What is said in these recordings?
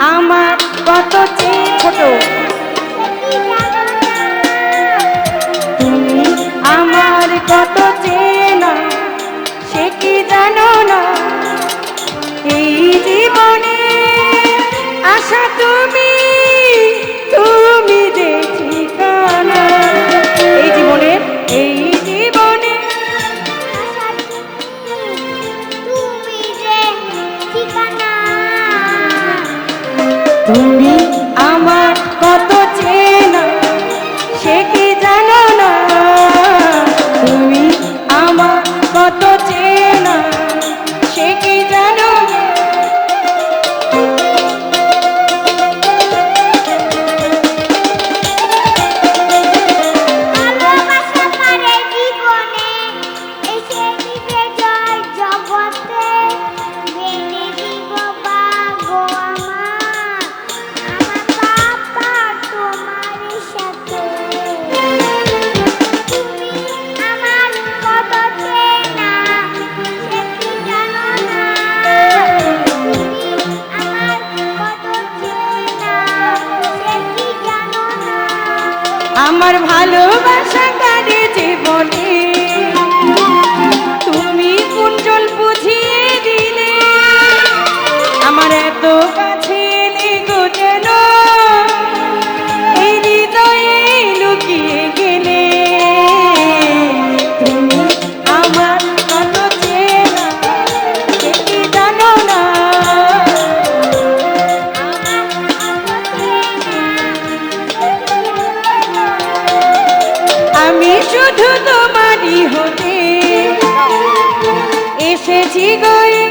আমার কত ছোট। আমার ভালোবাসা কারে জীবনে। শুধু তোমারই হতে। এসেছি গয়ে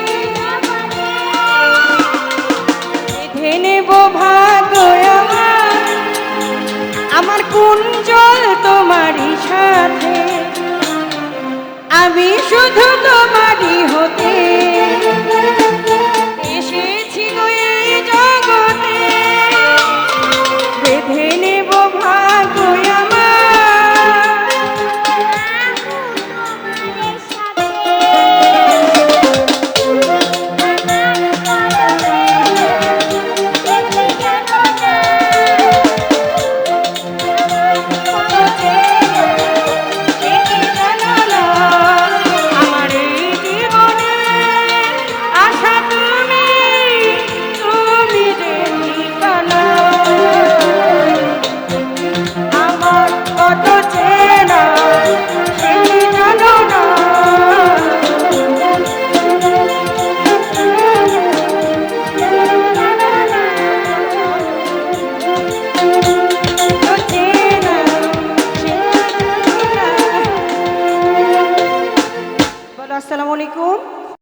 নেব ভাগ আমার। কোন জল তোমারই সাথে। আমি শুধু